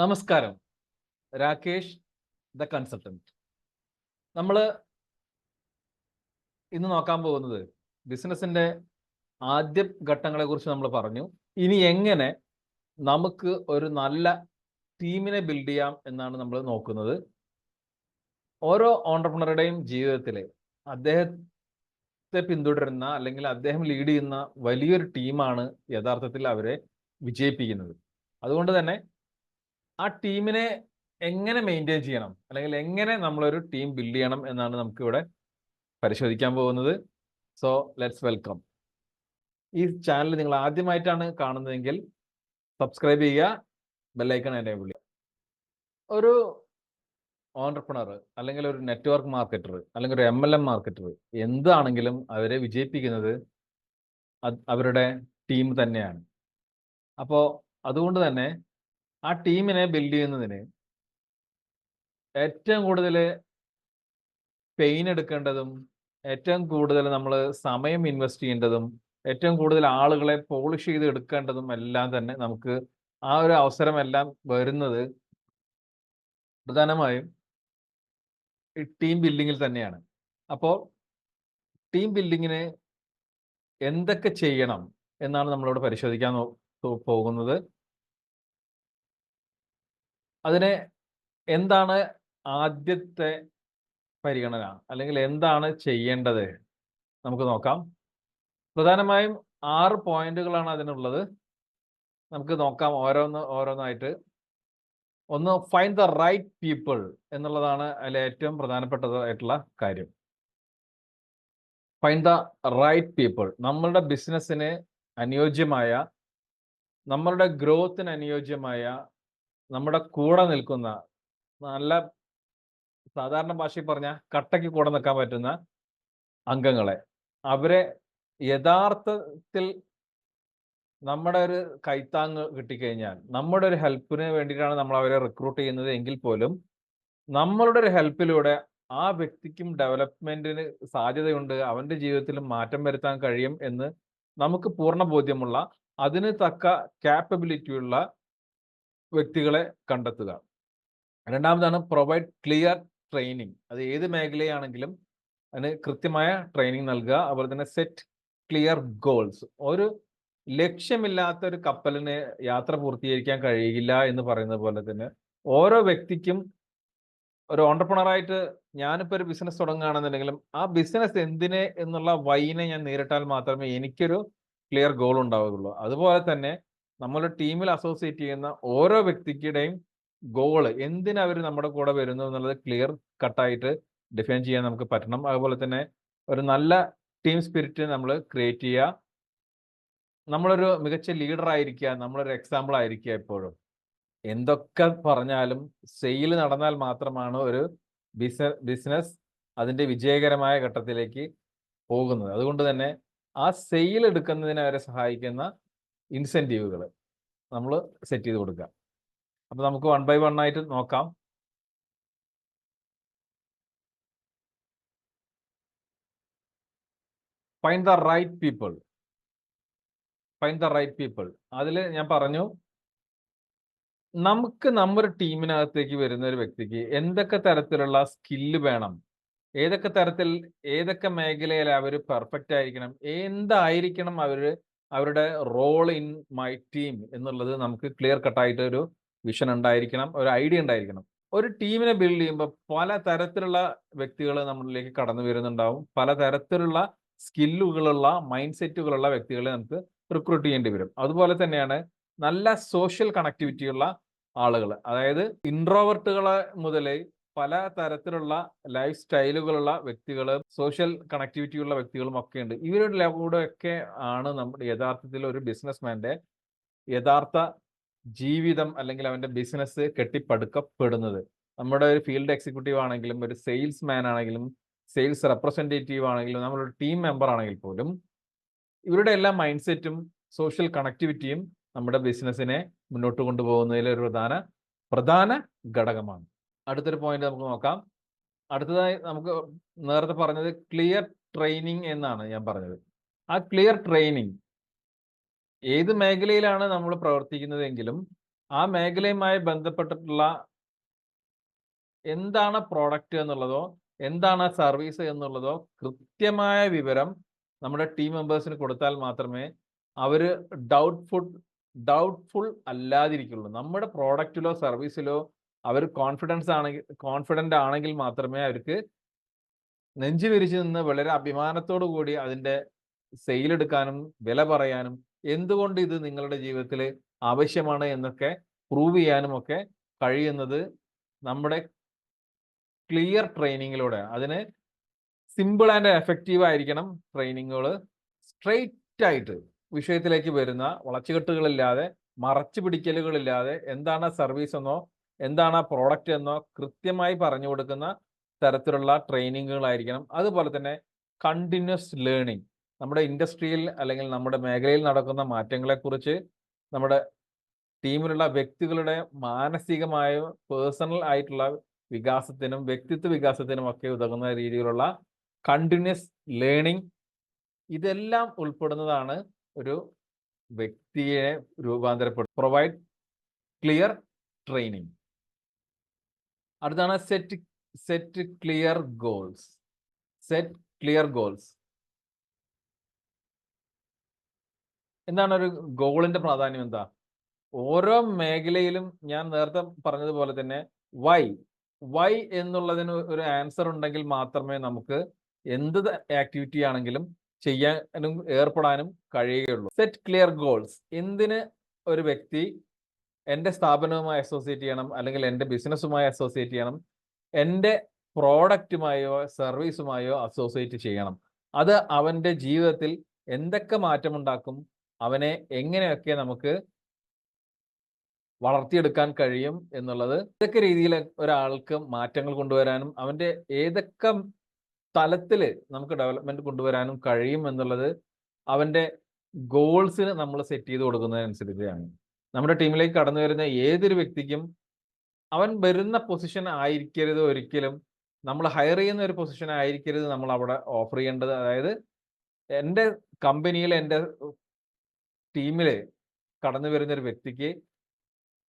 നമസ്കാരം. Rakesh the consultant നമ്മൾ ഇന്ന് നോക്കാൻ പോകുന്നത് ബിസിനസിന്റെ ആദ്യ ഘട്ടങ്ങളെ കുറിച്ച് നമ്മൾ പറഞ്ഞു. ഇനി എങ്ങനെ നമുക്ക് ഒരു നല്ല ടീമിനെ ബിൽഡ് ചെയ്യാം എന്നാണ് നമ്മൾ നോക്കുന്നത്. ഓരോ ഓണ്ടർപ്രണറുടെയും ജീവിതത്തിൽ അദ്ദേഹത്തെ പിന്തുടരുന്ന അല്ലെങ്കിൽ അദ്ദേഹം ലീഡ് ചെയ്യുന്ന വലിയൊരു ടീമാണ് യഥാർത്ഥത്തിൽ അവരെ വിജയിപ്പിക്കുന്നത്. അതുകൊണ്ട് തന്നെ ആ ടീമിനെ എങ്ങനെ മെയിന്റെയിൻ ചെയ്യണം? അല്ലെങ്കിൽ എങ്ങനെ നമ്മളൊരു ടീം ബിൽഡ് ചെയ്യണം എന്നാണ് നമുക്ക് ഇവിടെ പരിശോധിക്കാൻ പോകുന്നത്. സോ ലെറ്റ്സ് വെൽക്കം ഈ ചാനൽ നിങ്ങൾ ആദ്യമായിട്ടാണ് കാണുന്നതെങ്കിൽ സബ്സ്ക്രൈബ് ചെയ്യുക ബെല്ലൈക്കൺ എനേബിൾ ചെയ്യുക. ഒരു ഓണ്ടർപ്രണർ അല്ലെങ്കിൽ ഒരു നെറ്റ്വർക്ക് മാർക്കറ്റർ അല്ലെങ്കിൽ ഒരു എം എൽ എം മാർക്കറ്റർ എന്താണെങ്കിലും അവരെ വിജയിപ്പിക്കുന്നത് അവരുടെ ടീം തന്നെയാണ്. അപ്പോൾ അതുകൊണ്ട് തന്നെ ആ ടീമിനെ ബിൽഡ് ചെയ്യുന്നതിന് ഏറ്റവും കൂടുതൽ പെയിൻ എടുക്കേണ്ടതും ഏറ്റവും കൂടുതൽ നമ്മൾ സമയം ഇൻവെസ്റ്റ് ചെയ്യേണ്ടതും ഏറ്റവും കൂടുതൽ ആളുകളെ പോളിഷ് ചെയ്ത് എടുക്കേണ്ടതും എല്ലാം തന്നെ നമുക്ക് ആ ഒരു അവസരമെല്ലാം വരുന്നത് പ്രധാനമായും ടീം ബിൽഡിങ്ങിൽ തന്നെയാണ്. അപ്പോൾ ടീം ബിൽഡിങ്ങിന് എന്തൊക്കെ ചെയ്യണം എന്നാണ് നമ്മളിവിടെ പരിശോധിക്കാൻ പോകുന്നത്. അതിന് എന്താണ് ആദ്യത്തെ പരിഗണന? അല്ലെങ്കിൽ എന്താണ് ചെയ്യേണ്ടത്? നമുക്ക് നോക്കാം. പ്രധാനമായും ആറ് പോയിന്റുകളാണ് അതിനുള്ളത്. നമുക്ക് നോക്കാം ഓരോന്ന് ഓരോന്നായിട്ട്. ഒന്ന് ഫൈൻഡ് ദ റൈറ്റ് പീപ്പിൾ എന്നുള്ളതാണ് അതിൽ ഏറ്റവും പ്രധാനപ്പെട്ടതായിട്ടുള്ള കാര്യം. ഫൈൻഡ് ദ റൈറ്റ് പീപ്പിൾ നമ്മളുടെ ബിസിനസ്സിന് അനുയോജ്യമായ നമ്മളുടെ ഗ്രോത്തിന് അനുയോജ്യമായ നമ്മുടെ കൂടെ നിൽക്കുന്ന നല്ല സാധാരണ ഭാഷയിൽ പറഞ്ഞ കട്ടയ്ക്ക് കൂടെ നിൽക്കാൻ പറ്റുന്ന അംഗങ്ങളെ. അവരെ യഥാർത്ഥത്തിൽ നമ്മുടെ ഒരു കൈത്താങ് കിട്ടിക്കഴിഞ്ഞാൽ നമ്മുടെ ഒരു ഹെൽപ്പിന് വേണ്ടിയിട്ടാണ് നമ്മൾ അവരെ റിക്രൂട്ട് ചെയ്യുന്നത് എങ്കിൽ പോലും നമ്മളുടെ ഒരു ഹെൽപ്പിലൂടെ ആ വ്യക്തിക്കും ഡെവലപ്മെന്റിന് സാധ്യതയുണ്ട് അവന്റെ ജീവിതത്തിൽ മാറ്റം വരുത്താൻ കഴിയും എന്ന് നമുക്ക് പൂർണ ബോധ്യമുള്ള അതിന് തക്ക ഉള്ള വ്യക്തികളെ കണ്ടെത്തുക. രണ്ടാമതാണ് പ്രൊവൈഡ് ക്ലിയർ ട്രെയിനിങ് അത് ഏത് മേഖലയാണെങ്കിലും അതിന് കൃത്യമായ ട്രെയിനിങ് നൽകുക. അതുപോലെ തന്നെ സെറ്റ് ക്ലിയർ ഗോൾസ് ഒരു ലക്ഷ്യമില്ലാത്ത ഒരു കപ്പലിന് യാത്ര പൂർത്തീകരിക്കാൻ കഴിയില്ല എന്ന് പറയുന്നത് പോലെ തന്നെ ഓരോ വ്യക്തിക്കും ഒരു ഓണ്ടർപ്രണറായിട്ട് ഞാനിപ്പോൾ ഒരു ബിസിനസ് തുടങ്ങുകയാണെന്നുണ്ടെങ്കിലും ആ ബിസിനസ് എന്തിനെ എന്നുള്ള വൈനെ ഞാൻ നേരിട്ടാൽ മാത്രമേ എനിക്കൊരു ക്ലിയർ ഗോൾ ഉണ്ടാവുകയുള്ളൂ. അതുപോലെ തന്നെ നമ്മുടെ ടീമിൽ അസോസിയേറ്റ് ചെയ്യുന്ന ഓരോ വ്യക്തിക്കുടെയും ഗോൾ എന്തിനവർ നമ്മുടെ കൂടെ വരുന്നു എന്നുള്ളത് ക്ലിയർ കട്ടായിട്ട് ഡിഫൈൻ ചെയ്യാൻ നമുക്ക് പറ്റണം. അതുപോലെ തന്നെ ഒരു നല്ല ടീം സ്പിരിറ്റ് നമ്മൾ ക്രിയേറ്റ് ചെയ്യുക നമ്മളൊരു മികച്ച ലീഡർ ആയിരിക്കുക നമ്മളൊരു എക്സാമ്പിൾ ആയിരിക്കുക എപ്പോഴും. എന്തൊക്കെ പറഞ്ഞാലും സെയിൽ നടന്നാൽ മാത്രമാണ് ഒരു ബിസിനസ് ബിസിനസ് അതിന്റെ വിജയകരമായ ഘട്ടത്തിലേക്ക് പോകുന്നത്. അതുകൊണ്ട് തന്നെ ആ സെയിൽ എടുക്കുന്നതിനെ അവരെ സഹായിക്കുന്ന ഇൻസെന്റീവുകൾ നമ്മൾ സെറ്റ് ചെയ്ത് കൊടുക്കുക അപ്പോൾ നമുക്ക് വൺ ബൈ വൺ ആയിട്ട് നോക്കാം. Find the right people find the right people അതിൽ ഞാൻ പറഞ്ഞു നമുക്ക് നമ്മുടെ ടീമിനകത്തേക്ക് വരുന്ന ഒരു വ്യക്തിക്ക് എന്തൊക്കെ തരത്തിലുള്ള സ്കില്ല് വേണം? ഏതൊക്കെ തരത്തിൽ ഏതൊക്കെ മേഖലയിൽ അവർ പെർഫെക്റ്റ് ആയിരിക്കണം? എന്തായിരിക്കണം അവർ അവരുടെ റോൾ ഇൻ മൈ ടീം എന്നുള്ളത് നമുക്ക് ക്ലിയർ കട്ടായിട്ട് ഒരു വിഷൻ ഉണ്ടായിരിക്കണം ഒരു ഐഡിയ ഉണ്ടായിരിക്കണം. ഒരു ടീമിനെ ബിൽഡ് ചെയ്യുമ്പോൾ പല തരത്തിലുള്ള വ്യക്തികൾ നമ്മളിലേക്ക് കടന്നു വരുന്നുണ്ടാവും. പല തരത്തിലുള്ള സ്കില്ലുകളുള്ള മൈൻഡ് സെറ്റുകളുള്ള വ്യക്തികളെ നമുക്ക് റിക്രൂട്ട് ചെയ്യേണ്ടി വരും. അതുപോലെ തന്നെയാണ് നല്ല സോഷ്യൽ കണക്ടിവിറ്റിയുള്ള ആളുകൾ അതായത് ഇൻട്രോവർട്ടുകളെ മുതൽ പല തരത്തിലുള്ള ലൈഫ് സ്റ്റൈലുകളുള്ള വ്യക്തികൾ സോഷ്യൽ കണക്ടിവിറ്റി ഉള്ള വ്യക്തികളും ഒക്കെ ഉണ്ട്. ഇവരുടെ കൂടെയൊക്കെ ആണ് നമ്മുടെ യഥാർത്ഥത്തിൽ ഒരു ബിസിനസ്മാന്റെ യഥാർത്ഥ ജീവിതം അല്ലെങ്കിൽ അവന്റെ ബിസിനസ് കെട്ടിപ്പടുക്കപ്പെടുന്നത്. നമ്മുടെ ഒരു ഫീൽഡ് എക്സിക്യൂട്ടീവ് ആണെങ്കിലും ഒരു സെയിൽസ് മാൻ ആണെങ്കിലും സെയിൽസ് റെപ്രസെന്റേറ്റീവ് ആണെങ്കിലും നമ്മളൊരു ടീം മെമ്പർ ആണെങ്കിൽ പോലും ഇവരുടെ എല്ലാ മൈൻഡ് സെറ്റും സോഷ്യൽ കണക്ടിവിറ്റിയും നമ്മുടെ ബിസിനസ്സിനെ മുന്നോട്ട് കൊണ്ടുപോകുന്നതിലൊരു പ്രധാന പ്രധാന ഘടകമാണ്. അടുത്തൊരു പോയിന്റ് നമുക്ക് നോക്കാം. അടുത്തതായി നമുക്ക് നേരത്തെ പറഞ്ഞത് ക്ലിയർ ട്രെയിനിങ് എന്നാണ് ഞാൻ പറഞ്ഞത്. ആ ക്ലിയർ ട്രെയിനിങ് ഏത് മേഖലയിലാണ് നമ്മൾ പ്രവർത്തിക്കുന്നതെങ്കിലും ആ മേഖലയുമായി ബന്ധപ്പെട്ടിട്ടുള്ള എന്താണ് പ്രോഡക്റ്റ് എന്നുള്ളതോ എന്താണ് ആ സർവീസ് എന്നുള്ളതോ കൃത്യമായ വിവരം നമ്മുടെ ടീം മെമ്പേഴ്സിന് കൊടുത്താൽ മാത്രമേ അവർ ഡൗട്ട്ഫുൾ ഡൗട്ട്ഫുൾ അല്ലാതിരിക്കുള്ളൂ. നമ്മുടെ പ്രോഡക്റ്റിലോ സർവീസിലോ അവർ കോൺഫിഡൻസ് ആണെങ്കിൽ കോൺഫിഡന്റ് ആണെങ്കിൽ മാത്രമേ അവർക്ക് നെഞ്ചു വിരിച്ചു നിന്ന് വളരെ അഭിമാനത്തോടു കൂടി അതിന്റെ സെയിലെടുക്കാനും വില പറയാനും എന്തുകൊണ്ട് ഇത് നിങ്ങളുടെ ജീവിതത്തിൽ ആവശ്യമാണ് എന്നൊക്കെ പ്രൂവ് ചെയ്യാനും ഒക്കെ കഴിയുന്നത് നമ്മുടെ ക്ലിയർ ട്രെയിനിങ്ങിലൂടെ അതിന് സിമ്പിൾ ആൻഡ് എഫക്റ്റീവ് ആയിരിക്കണം ട്രെയിനിങ്ങുകൾ സ്ട്രെയിറ്റ് ആയിട്ട് വിഷയത്തിലേക്ക് വരുന്ന വളച്ചുകെട്ടുകളില്ലാതെ മറച്ചു പിടിക്കലുകളില്ലാതെ എന്താണ് സർവീസ് എന്നോ എന്താണ് ആ പ്രോഡക്റ്റ് എന്നോ കൃത്യമായി പറഞ്ഞു കൊടുക്കുന്ന തരത്തിലുള്ള ട്രെയിനിങ്ങുകളായിരിക്കണം അതുപോലെ തന്നെ കണ്ടിന്യൂസ് ലേണിംഗ് നമ്മുടെ ഇൻഡസ്ട്രിയിൽ അല്ലെങ്കിൽ നമ്മുടെ മേഖലയിൽ നടക്കുന്ന മാറ്റങ്ങളെക്കുറിച്ച് നമ്മുടെ ടീമിലുള്ള വ്യക്തികളുടെ മാനസികമായ പേഴ്സണൽ ആയിട്ടുള്ള വികാസത്തിനും വ്യക്തിത്വ വികാസത്തിനും ഒക്കെ ഉതകുന്ന രീതിയിലുള്ള കണ്ടിന്യൂസ് ലേണിംഗ് ഇതെല്ലാം ഉൾപ്പെടുന്നതാണ് ഒരു വ്യക്തിയെ രൂപാന്തരപ്പെടുത്തുന്നത് പ്രൊവൈഡ് ക്ലിയർ ട്രെയിനിങ് അടുത്താണ് set set clear goals set clear goals എന്താണ് ഒരു ഗോളിന്റെ പ്രാധാന്യം എന്താ? ഓരോ മേഖലയിലും ഞാൻ നേരത്തെ പറഞ്ഞതുപോലെ തന്നെ വൈ വൈ എന്നുള്ളതിന് ഒരു ആൻസർ ഉണ്ടെങ്കിൽ മാത്രമേ നമുക്ക് എന്ത് ആക്ടിവിറ്റി ആണെങ്കിലും ചെയ്യാനും ഏർപ്പെടാനും കഴിയുകയുള്ളൂ. സെറ്റ് ക്ലിയർ ഗോൾസ് എന്തിന് ഒരു വ്യക്തി എന്റെ സ്ഥാപനവുമായി അസോസിയേറ്റ് ചെയ്യണം അല്ലെങ്കിൽ എന്റെ ബിസിനസ്സുമായി അസോസിയേറ്റ് ചെയ്യണം എന്റെ പ്രോഡക്റ്റുമായോ സർവീസുമായോ അസോസിയേറ്റ് ചെയ്യണം. അത് അവന്റെ ജീവിതത്തിൽ എന്തൊക്കെ മാറ്റമുണ്ടാക്കും അവനെ എങ്ങനെയൊക്കെ നമുക്ക് വളർത്തിയെടുക്കാൻ കഴിയും എന്നുള്ളത് ഏതൊക്കെ രീതിയിൽ ഒരാൾക്ക് മാറ്റങ്ങൾ കൊണ്ടുവരാനും അവന്റെ ഏതൊക്കെ തലത്തിൽ നമുക്ക് ഡെവലപ്മെന്റ് കൊണ്ടുവരാനും കഴിയും എന്നുള്ളത് അവന്റെ ഗോൾസിന് നമ്മൾ സെറ്റ് ചെയ്ത് കൊടുക്കുന്നതിനനുസരിച്ചാണ് നമ്മുടെ ടീമിലേക്ക് കടന്നു വരുന്ന ഏതൊരു വ്യക്തിക്കും അവൻ വരുന്ന പൊസിഷൻ ആയിരിക്കരുത് ഒരിക്കലും. നമ്മൾ ഹയർ ചെയ്യുന്ന ഒരു പൊസിഷൻ ആയിരിക്കരുത് നമ്മൾ അവിടെ ഓഫർ ചെയ്യേണ്ടത്. അതായത് എന്റെ കമ്പനിയിൽ എന്റെ ടീമിൽ കടന്നു വരുന്ന ഒരു വ്യക്തിക്ക്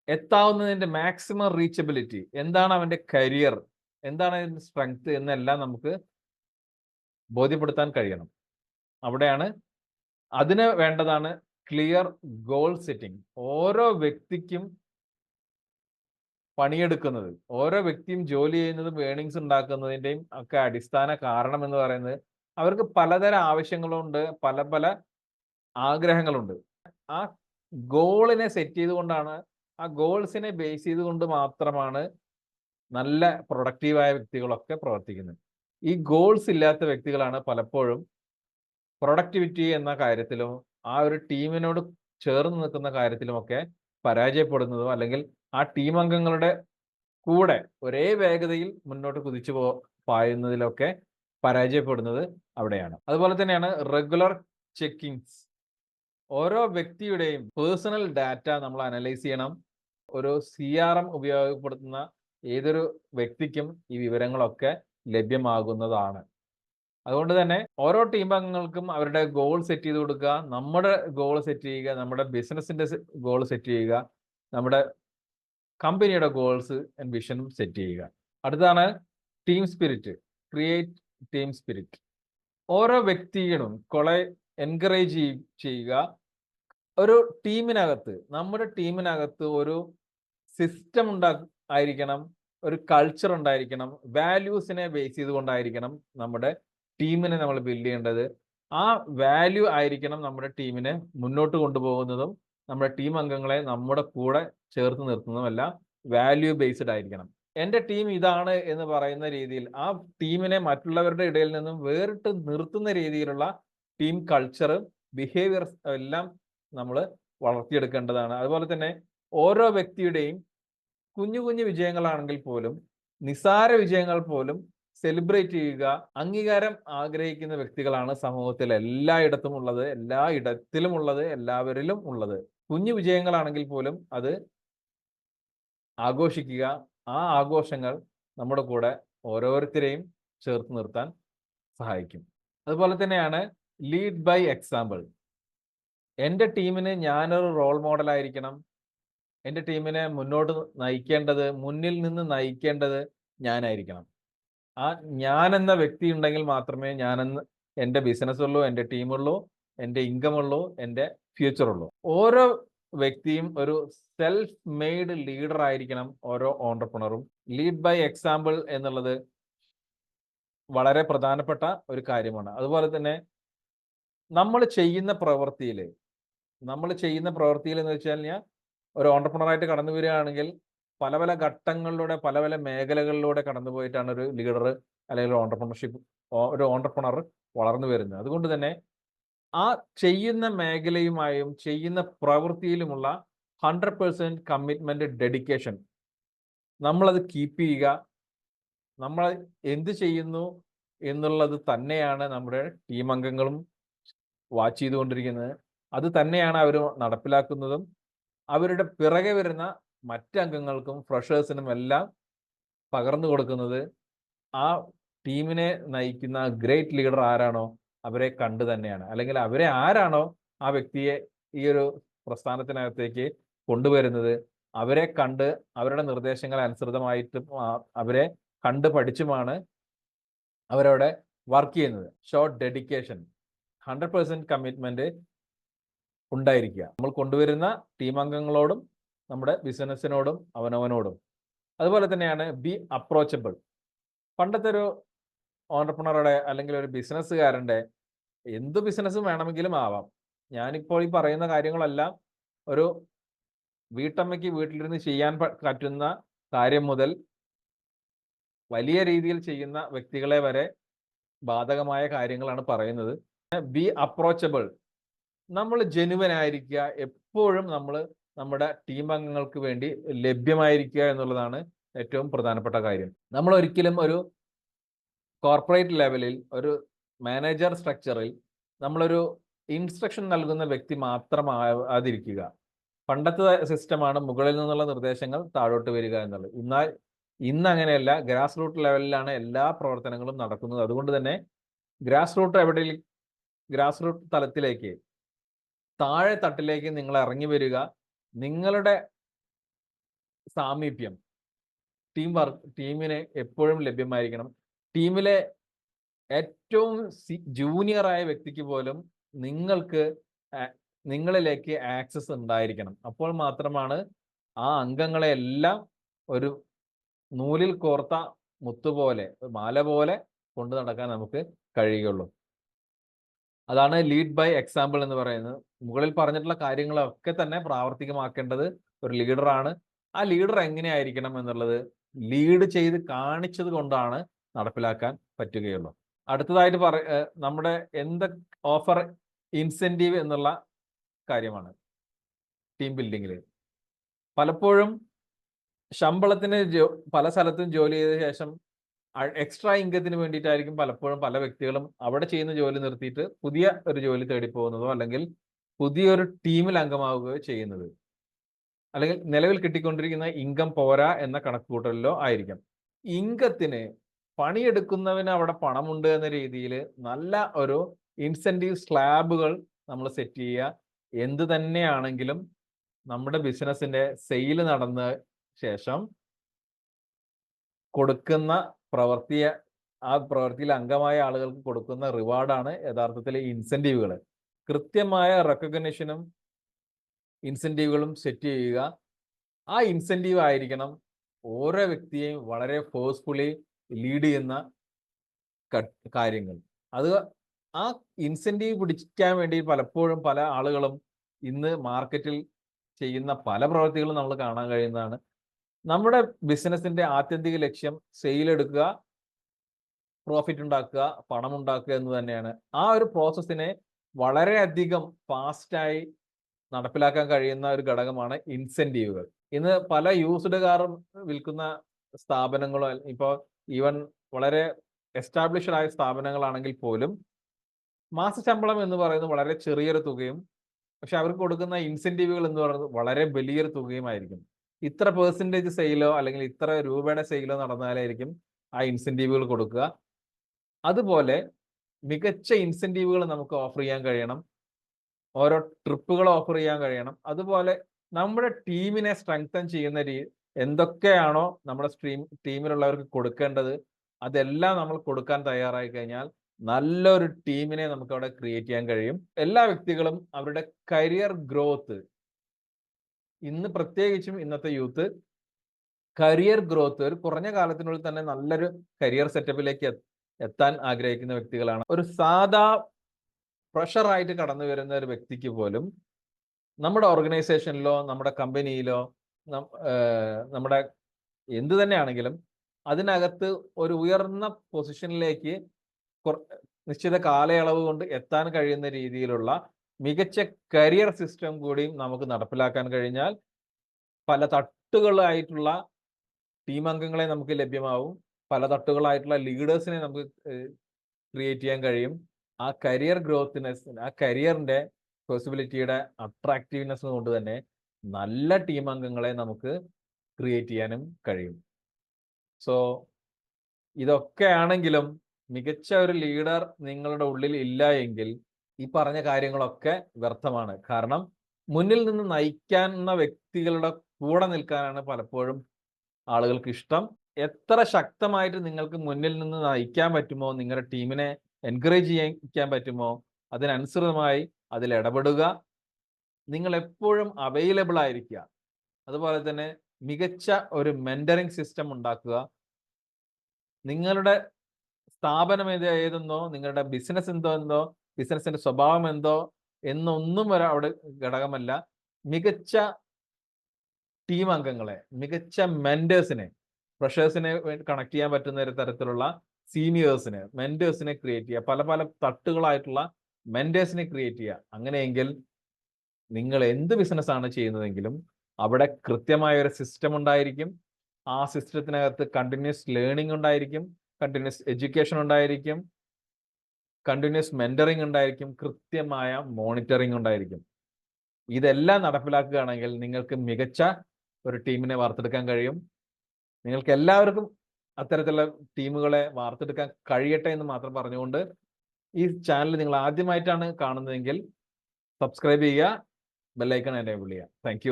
എത്താവുന്നതിന്റെ മാക്സിമം റീച്ചബിലിറ്റി എന്താണ് അവന്റെ കരിയർ എന്താണ് അതിന്റെ സ്ട്രെങ്ത് എന്നെല്ലാം നമുക്ക് ബോധ്യപ്പെടുത്താൻ കഴിയണം. അവിടെയാണ് അതിന് വേണ്ടതാണ് ക്ലിയർ ഗോൾ സെറ്റിംഗ് ഓരോ വ്യക്തിക്കും പണിയെടുക്കുന്നത് ഓരോ വ്യക്തിയും ജോലി ചെയ്യുന്നതും ഏണിങ്സ് ഉണ്ടാക്കുന്നതിന്റെയും ഒക്കെ അടിസ്ഥാന കാരണം എന്ന് പറയുന്നത് അവർക്ക് പലതരം ആവശ്യങ്ങളുണ്ട് പല പല ആഗ്രഹങ്ങളുണ്ട്. ആ ഗോളിനെ സെറ്റ് ചെയ്തുകൊണ്ടാണ് ആ ഗോൾസിനെ ബേസ് ചെയ്തുകൊണ്ട് മാത്രമാണ് നല്ല പ്രൊഡക്റ്റീവായ വ്യക്തികളൊക്കെ പ്രവർത്തിക്കുന്നത്. ഈ ഗോൾസ് ഇല്ലാത്ത വ്യക്തികളാണ് പലപ്പോഴും പ്രൊഡക്ടിവിറ്റി എന്ന കാര്യത്തിലും ആ ഒരു ടീമിനോട് ചേർന്ന് നിൽക്കുന്ന കാര്യത്തിലുമൊക്കെ പരാജയപ്പെടുന്നതോ അല്ലെങ്കിൽ ആ ടീം അംഗങ്ങളുടെ കൂടെ ഒരേ വേഗതയിൽ മുന്നോട്ട് കുതിച്ചു പോ പായുന്നതിലൊക്കെ പരാജയപ്പെടുന്നത് അവിടെയാണ്. അതുപോലെ തന്നെയാണ് റെഗുലർ ചെക്കിങ്സ് ഓരോ വ്യക്തിയുടെയും പേഴ്സണൽ ഡാറ്റ നമ്മൾ അനലൈസ് ചെയ്യണം. ഒരു സി ആർ എം ഉപയോഗപ്പെടുത്തുന്ന ഏതൊരു വ്യക്തിക്കും ഈ വിവരങ്ങളൊക്കെ ലഭ്യമാകുന്നതാണ്. അതുകൊണ്ട് തന്നെ ഓരോ ടീം അംഗങ്ങൾക്കും അവരുടെ ഗോൾ സെറ്റ് ചെയ്ത് കൊടുക്കുക നമ്മുടെ ഗോൾ സെറ്റ് ചെയ്യുക നമ്മുടെ ബിസിനസിന്റെ ഗോൾ സെറ്റ് ചെയ്യുക നമ്മുടെ കമ്പനിയുടെ ഗോൾസ് ആൻഡ് വിഷനും സെറ്റ് ചെയ്യുക. അടുത്താണ് team spirit create team spirit ഓരോ വ്യക്തികളും കൊളെ എൻകറേജ് ചെയ്യുക. ഒരു ടീമിനകത്ത് നമ്മുടെ ടീമിനകത്ത് ഒരു സിസ്റ്റം ഉണ്ടാ ആയിരിക്കണം ഒരു കൾച്ചർ ഉണ്ടായിരിക്കണം വാല്യൂസിനെ ബേസ് ചെയ്തുകൊണ്ടായിരിക്കണം നമ്മുടെ ടീമിനെ നമ്മൾ ബിൽഡ് ചെയ്യേണ്ടത്. ആ വാല്യൂ ആയിരിക്കണം നമ്മുടെ ടീമിനെ മുന്നോട്ട് കൊണ്ടുപോകുന്നതും നമ്മുടെ ടീം അംഗങ്ങളെ നമ്മുടെ കൂടെ ചേർത്ത് നിർത്തുന്നതുമെല്ലാം വാല്യൂ ബേസ്ഡ് ആയിരിക്കണം. എന്റെ ടീം ഇതാണ് എന്ന് പറയുന്ന രീതിയിൽ ആ ടീമിനെ മറ്റുള്ളവരുടെ ഇടയിൽ നിന്നും വേറിട്ട് നിർത്തുന്ന രീതിയിലുള്ള ടീം കൾച്ചർ ബിഹേവിയർസ് എല്ലാം നമ്മൾ വളർത്തിയെടുക്കേണ്ടതാണ്. അതുപോലെ തന്നെ ഓരോ വ്യക്തിയുടെയും കുഞ്ഞു കുഞ്ഞു വിജയങ്ങളാണെങ്കിൽ പോലും നിസാര വിജയങ്ങൾ പോലും സെലിബ്രേറ്റ് ചെയ്യുക അംഗീകാരം ആഗ്രഹിക്കുന്ന വ്യക്തികളാണ് സമൂഹത്തിൽ എല്ലായിടത്തും ഉള്ളത് എല്ലാ ഇടത്തിലും ഉള്ളത് എല്ലാവരിലും ഉള്ളത്. കുഞ്ഞു വിജയങ്ങളാണെങ്കിൽ പോലും അത് ആഘോഷിക്കുക ആ ആഘോഷങ്ങൾ നമ്മുടെ കൂടെ ഓരോരുത്തരെയും ചേർത്ത് നിർത്താൻ സഹായിക്കും. അതുപോലെ തന്നെയാണ് ലീഡ് ബൈ എക്സാമ്പിൾ എന്റെ ടീമിന് ഞാനൊരു റോൾ മോഡൽ ആയിരിക്കണം. എന്റെ ടീമിനെ മുന്നോട്ട് നയിക്കേണ്ടത് മുന്നിൽ നിന്ന് നയിക്കേണ്ടത് ഞാനായിരിക്കണം. ആ ഞാൻ എന്ന വ്യക്തി ഉണ്ടെങ്കിൽ മാത്രമേ ഞാനെന്ന് എന്റെ ബിസിനസ് ഉള്ളൂ എന്റെ ടീമുള്ളൂ എന്റെ ഇൻകം ഉള്ളൂ എന്റെ ഫ്യൂച്ചർ ഉള്ളൂ ഓരോ വ്യക്തിയും ഒരു സെൽഫ് മെയ്ഡ് ലീഡർ ആയിരിക്കണം ഓരോ ഓണ്ടർപ്രണറും. ലീഡ് ബൈ എക്സാമ്പിൾ എന്നുള്ളത് വളരെ പ്രധാനപ്പെട്ട ഒരു കാര്യമാണ്. അതുപോലെ തന്നെ നമ്മൾ ചെയ്യുന്ന പ്രവൃത്തിയിൽ നമ്മൾ ചെയ്യുന്ന പ്രവൃത്തിയിൽ എന്ന് വെച്ചാൽ ഞാൻ ഒരു ഓണ്ടർപ്രണറായിട്ട് കടന്നു വരികയാണെങ്കിൽ പല പല ഘട്ടങ്ങളിലൂടെ പല പല മേഖലകളിലൂടെ കടന്നു പോയിട്ടാണ് ഒരു ലീഡർ അല്ലെങ്കിൽ ഒരു ഓണ്ടർപ്രണർഷിപ്പ് ഒരു ഓണ്ടർപ്രണർ വളർന്നു വരുന്നത്. അതുകൊണ്ട് തന്നെ ആ ചെയ്യുന്ന മേഖലയുമായും ചെയ്യുന്ന പ്രവൃത്തിയിലുമുള്ള ഹൺഡ്രഡ് പേഴ്സെന്റ് കമ്മിറ്റ്മെന്റ് ഡെഡിക്കേഷൻ നമ്മളത് കീപ്പ് ചെയ്യുക. നമ്മൾ എന്ത് ചെയ്യുന്നു എന്നുള്ളത് തന്നെയാണ് നമ്മുടെ ടീം അംഗങ്ങളും വാച്ച് ചെയ്തുകൊണ്ടിരിക്കുന്നത്. അത് തന്നെയാണ് അവർ നടപ്പിലാക്കുന്നതും. അവരുടെ പിറകെ വരുന്ന മറ്റ് അംഗങ്ങൾക്കും ഫ്രഷേഴ്സിനും എല്ലാം പകർന്നു കൊടുക്കുന്നത് ആ ടീമിനെ നയിക്കുന്ന ഗ്രേറ്റ് ലീഡർ ആരാണോ അവരെ കണ്ടു തന്നെയാണ്. അല്ലെങ്കിൽ അവരെ ആരാണോ ആ വ്യക്തിയെ ഈ ഒരു പ്രസ്ഥാനത്തിനകത്തേക്ക് കൊണ്ടുവരുന്നത് അവരെ കണ്ട് അവരുടെ നിർദ്ദേശങ്ങൾ അനുസൃതമായിട്ട് അവരെ കണ്ട് പഠിച്ചുമാണ് അവരവിടെ വർക്ക് ചെയ്യുന്നത്. Short dedication hundred percent commitment ഉണ്ടായിരിക്കുക. നമ്മൾ കൊണ്ടുവരുന്ന ടീം അംഗങ്ങളോടും നമ്മുടെ ബിസിനസ്സിനോടും അവനവനോടും. അതുപോലെ തന്നെയാണ് ബി അപ്രോച്ചബിൾ പണ്ടത്തെ ഒരു ഓണ്ടർപ്രണറുടെ അല്ലെങ്കിൽ ഒരു ബിസിനസ്സുകാരന്റെ എന്ത് ബിസിനസ്സും വേണമെങ്കിലും ആവാം. ഞാനിപ്പോൾ ഈ പറയുന്ന കാര്യങ്ങളെല്ലാം ഒരു വീട്ടമ്മയ്ക്ക് വീട്ടിലിരുന്ന് ചെയ്യാൻ പറ്റുന്ന കാര്യം മുതൽ വലിയ രീതിയിൽ ചെയ്യുന്ന വ്യക്തികളെ വരെ ബാധകമായ കാര്യങ്ങളാണ് പറയുന്നത്. ബി അപ്രോച്ചബിൾ നമ്മൾ ജെനുവൻ ആയിരിക്കുക. എപ്പോഴും നമ്മൾ നമ്മുടെ ടീം അംഗങ്ങൾക്ക് വേണ്ടി ലഭ്യമായിരിക്കുക എന്നുള്ളതാണ് ഏറ്റവും പ്രധാനപ്പെട്ട കാര്യം. നമ്മൾ ഒരിക്കലും ഒരു കോർപ്പറേറ്റ് ലെവലിൽ ഒരു മാനേജർ സ്ട്രക്ചറിൽ നമ്മളൊരു ഇൻസ്ട്രക്ഷൻ നൽകുന്ന വ്യക്തി മാത്രമാതിരിക്കുക പണ്ടത്തെ സിസ്റ്റമാണ് മുകളിൽ നിന്നുള്ള നിർദ്ദേശങ്ങൾ താഴോട്ട് വരിക എന്നുള്ളത്. എന്നാൽ ഇന്ന് അങ്ങനെയല്ല ഗ്രാസ് റൂട്ട് ലെവലിലാണ് എല്ലാ പ്രവർത്തനങ്ങളും നടക്കുന്നത്. അതുകൊണ്ട് തന്നെ ഗ്രാസ് റൂട്ട് എവിടെ ഗ്രാസ് റൂട്ട് തലത്തിലേക്ക് താഴെ തട്ടിലേക്ക് നിങ്ങൾ ഇറങ്ങി വരിക നിങ്ങളുടെ സാമീപ്യം ടീം വർക്ക് ടീമിന് എപ്പോഴും ലഭ്യമായിരിക്കണം. ടീമിലെ ഏറ്റവും ജൂനിയറായ വ്യക്തിക്ക് പോലും നിങ്ങൾക്ക് നിങ്ങളിലേക്ക് ആക്സസ് ഉണ്ടായിരിക്കണം. അപ്പോൾ മാത്രമാണ് ആ അംഗങ്ങളെ എല്ലാം ഒരു നൂലിൽ കോർത്ത മുത്തുപോലെ മാല പോലെ കൊണ്ടു നടക്കാൻ നമുക്ക് കഴിയുകയുള്ളൂ അതാണ് ലീഡ് ബൈ എക്സാമ്പിൾ എന്ന് പറയുന്നത്. മുകളിൽ പറഞ്ഞിട്ടുള്ള കാര്യങ്ങളൊക്കെ തന്നെ പ്രാവർത്തികമാക്കേണ്ടത് ഒരു ലീഡറാണ് ആ ലീഡർ എങ്ങനെയായിരിക്കണം എന്നുള്ളത് ലീഡ് ചെയ്ത് കാണിച്ചത് കൊണ്ടാണ് നടപ്പിലാക്കാൻ പറ്റുകയുള്ളൂ. അടുത്തതായിട്ട് പറ നമ്മുടെ എന്ത് ഓഫർ ഇൻസെന്റീവ് എന്നുള്ള കാര്യമാണ് ടീം ബിൽഡിങ്ങിൽ പലപ്പോഴും ശമ്പളത്തിന് പല സ്ഥലത്തും ജോലി ചെയ്ത ശേഷം എക്സ്ട്രാ ഇൻകത്തിന് വേണ്ടിയിട്ടായിരിക്കും പലപ്പോഴും പല വ്യക്തികളും അവിടെ ചെയ്യുന്ന ജോലി നിർത്തിയിട്ട് പുതിയ ഒരു ജോലി തേടി പോകുന്നതോ അല്ലെങ്കിൽ പുതിയൊരു ടീമിൽ അംഗമാവുകയോ ചെയ്യുന്നത്. അല്ലെങ്കിൽ നിലവിൽ കിട്ടിക്കൊണ്ടിരിക്കുന്ന ഇൻകം പോരാ എന്ന കണക്കുകൂട്ടലിലോ ആയിരിക്കാം. ഇൻകത്തിന് പണിയെടുക്കുന്നവന് അവിടെ പണമുണ്ട് എന്ന രീതിയിൽ നല്ല ഒരു ഇൻസെന്റീവ് സ്ലാബുകൾ നമ്മൾ സെറ്റ് ചെയ്യുക. എന്ത് തന്നെയാണെങ്കിലും നമ്മുടെ ബിസിനസ്സിന്റെ സെയിൽ നടന്ന ശേഷം കൊടുക്കുന്ന പ്രവർത്തിയെ ആ പ്രവൃത്തിയിൽ അംഗമായ ആളുകൾക്ക് കൊടുക്കുന്ന റിവാർഡാണ് യഥാർത്ഥത്തിൽ ഇൻസെന്റീവുകൾ കൃത്യമായ റെക്കഗ്നിഷനും ഇൻസെന്റീവുകളും സെറ്റ് ചെയ്യുക. ആ ഇൻസെന്റീവ് ആയിരിക്കണം ഓരോ വ്യക്തിയെയും വളരെ ഫോഴ്സ്ഫുള്ളി ലീഡ് ചെയ്യുന്ന കാര്യങ്ങൾ. അത് ആ ഇൻസെന്റീവ് പിടിക്കാൻ വേണ്ടി പലപ്പോഴും പല ആളുകളും ഇന്ന് മാർക്കറ്റിൽ ചെയ്യുന്ന പല പ്രവൃത്തികളും നമ്മൾ കാണാൻ കഴിയുന്നതാണ്. നമ്മുടെ ബിസിനസിന്റെ ആത്യന്തിക ലക്ഷ്യം സെയിൽ എടുക്കുക പ്രോഫിറ്റ് ഉണ്ടാക്കുക പണം ഉണ്ടാക്കുക എന്ന് തന്നെയാണ്. ആ ഒരു പ്രോസസ്സിനെ വളരെയധികം ഫാസ്റ്റായി നടപ്പിലാക്കാൻ കഴിയുന്ന ഒരു ഘടകമാണ് ഇൻസെന്റീവുകൾ ഇന്ന് പല യൂസ്ഡ് കാർ വിൽക്കുന്ന സ്ഥാപനങ്ങളോ ഇപ്പോൾ ഈവൻ വളരെ എസ്റ്റാബ്ലിഷ്ഡ് ആയ സ്ഥാപനങ്ങളാണെങ്കിൽ പോലും മാസ ശമ്പളം എന്ന് പറയുന്നത് വളരെ ചെറിയൊരു തുകയും പക്ഷെ അവർക്ക് കൊടുക്കുന്ന ഇൻസെന്റീവുകൾ എന്ന് പറയുന്നത് വളരെ വലിയൊരു തുകയുമായിരിക്കും. ഇത്ര പെർസെന്റേജ് സെയിലോ അല്ലെങ്കിൽ ഇത്ര രൂപയുടെ സെയിലോ നടന്നാലായിരിക്കും ആ ഇൻസെന്റീവുകൾ കൊടുക്കുക. അതുപോലെ മികച്ച ഇൻസെന്റീവുകൾ നമുക്ക് ഓഫർ ചെയ്യാൻ കഴിയണം. ഓരോ ട്രിപ്പുകൾ ഓഫർ ചെയ്യാൻ കഴിയണം. അതുപോലെ നമ്മുടെ ടീമിനെ സ്ട്രെങ്തൻ ചെയ്യുന്ന രീതി എന്തൊക്കെയാണോ നമ്മുടെ സ്ട്രീം ടീമിലുള്ളവർക്ക് കൊടുക്കേണ്ടത് അതെല്ലാം നമ്മൾ കൊടുക്കാൻ തയ്യാറായി കഴിഞ്ഞാൽ നല്ലൊരു ടീമിനെ നമുക്ക് അവിടെ ക്രിയേറ്റ് ചെയ്യാൻ കഴിയും. എല്ലാ വ്യക്തികളും അവരുടെ കരിയർ ഗ്രോത്ത് ഇന്ന് പ്രത്യേകിച്ചും ഇന്നത്തെ യൂത്ത് കരിയർ ഗ്രോത്ത് ഒരു കുറഞ്ഞ കാലത്തിനുള്ളിൽ തന്നെ നല്ലൊരു കരിയർ സെറ്റപ്പിലേക്ക് എത്താൻ ആഗ്രഹിക്കുന്ന വ്യക്തികളാണ്. ഒരു സാധാ പ്രഷറായിട്ട് കടന്നു വരുന്ന ഒരു വ്യക്തിക്ക് പോലും നമ്മുടെ ഓർഗനൈസേഷനിലോ നമ്മുടെ കമ്പനിയിലോ നമ്മുടെ എന്ത് തന്നെയാണെങ്കിലും അതിനകത്ത് ഒരു ഉയർന്ന പൊസിഷനിലേക്ക് നിശ്ചിത കാലയളവ് കൊണ്ട് എത്താൻ കഴിയുന്ന രീതിയിലുള്ള മികച്ച കരിയർ സിസ്റ്റം കൂടിയും നമുക്ക് നടപ്പിലാക്കാൻ കഴിഞ്ഞാൽ പല തട്ടുകളായിട്ടുള്ള ടീം അംഗങ്ങളെ നമുക്ക് ലഭ്യമാവും. പല തട്ടുകളായിട്ടുള്ള ലീഡേഴ്സിനെ നമുക്ക് ക്രിയേറ്റ് ചെയ്യാൻ കഴിയും. ആ കരിയർ ഗ്രോത്തിനെസ് ആ കരിയറിന്റെ പോസിബിലിറ്റിയുടെ അട്രാക്റ്റീവ്നെസ് കൊണ്ട് തന്നെ നല്ല ടീം അംഗങ്ങളെ നമുക്ക് ക്രിയേറ്റ് ചെയ്യാനും കഴിയും. സോ ഇതൊക്കെ ആണെങ്കിലും മികച്ച ഒരു ലീഡർ നിങ്ങളുടെ ഉള്ളിൽ ഇല്ല എങ്കിൽ ഈ പറഞ്ഞ കാര്യങ്ങളൊക്കെ വ്യർത്ഥമാണ്. കാരണം മുന്നിൽ നിന്ന് നയിക്കാവുന്ന വ്യക്തികളുടെ കൂടെ നിൽക്കാനാണ് പലപ്പോഴും ആളുകൾക്ക് ഇഷ്ടം. എത്ര ശക്തമായിട്ട് നിങ്ങൾക്ക് മുന്നിൽ നിന്ന് നയിക്കാൻ പറ്റുമോ നിങ്ങളുടെ ടീമിനെ എൻകറേജ് ചെയ്യിക്കാൻ പറ്റുമോ അതിനനുസൃതമായി അതിൽ ഇടപെടുക. നിങ്ങൾ എപ്പോഴും അവൈലബിൾ ആയിരിക്കുക. അതുപോലെ തന്നെ മികച്ച ഒരു മെന്ററിങ് സിസ്റ്റം ഉണ്ടാക്കുക. നിങ്ങളുടെ സ്ഥാപനം ഏത് ഏതെന്നോ നിങ്ങളുടെ ബിസിനസ് എന്തോ എന്തോ ബിസിനസിന്റെ സ്വഭാവം എന്തോ എന്നൊന്നും ഒരു അവിടെ ഘടകമല്ല. മികച്ച ടീം അംഗങ്ങളെ മികച്ച മെന്റേഴ്സിനെ പ്രഷേഴ്സിനെ കണക്ട് ചെയ്യാൻ പറ്റുന്ന ഒരു തരത്തിലുള്ള സീനിയേഴ്സിനെ മെന്റേഴ്സിനെ ക്രിയേറ്റ് ചെയ്യുക. പല പല തട്ടുകളായിട്ടുള്ള മെന്റേഴ്സിനെ ക്രിയേറ്റ് ചെയ്യുക. അങ്ങനെയെങ്കിൽ നിങ്ങൾ എന്ത് ബിസിനസ്സാണ് ചെയ്യുന്നതെങ്കിലും അവിടെ കൃത്യമായ ഒരു സിസ്റ്റം ഉണ്ടായിരിക്കും. ആ സിസ്റ്റത്തിനകത്ത് കണ്ടിന്യൂസ് ലേണിംഗ് ഉണ്ടായിരിക്കും. കണ്ടിന്യൂസ് എഡ്യൂക്കേഷൻ ഉണ്ടായിരിക്കും. കണ്ടിന്യൂസ് മെന്ററിങ് ഉണ്ടായിരിക്കും കൃത്യമായ മോണിറ്ററിംഗ് ഉണ്ടായിരിക്കും. ഇതെല്ലാം നടപ്പിലാക്കുകയാണെങ്കിൽ നിങ്ങൾക്ക് മികച്ച ഒരു ടീമിനെ വാർത്തെടുക്കാൻ കഴിയും. നിങ്ങൾക്ക് എല്ലാവർക്കും അത്തരത്തിലുള്ള ടീമുകളെ വാർത്തെടുക്കാൻ കഴിയട്ടെ എന്ന് മാത്രം പറഞ്ഞുകൊണ്ട് ഈ ചാനൽ നിങ്ങൾ ആദ്യമായിട്ടാണ് കാണുന്നതെങ്കിൽ സബ്സ്ക്രൈബ് ചെയ്യുക ബെല്ലൈക്കൺ എനേബിൾ ചെയ്യുക. താങ്ക്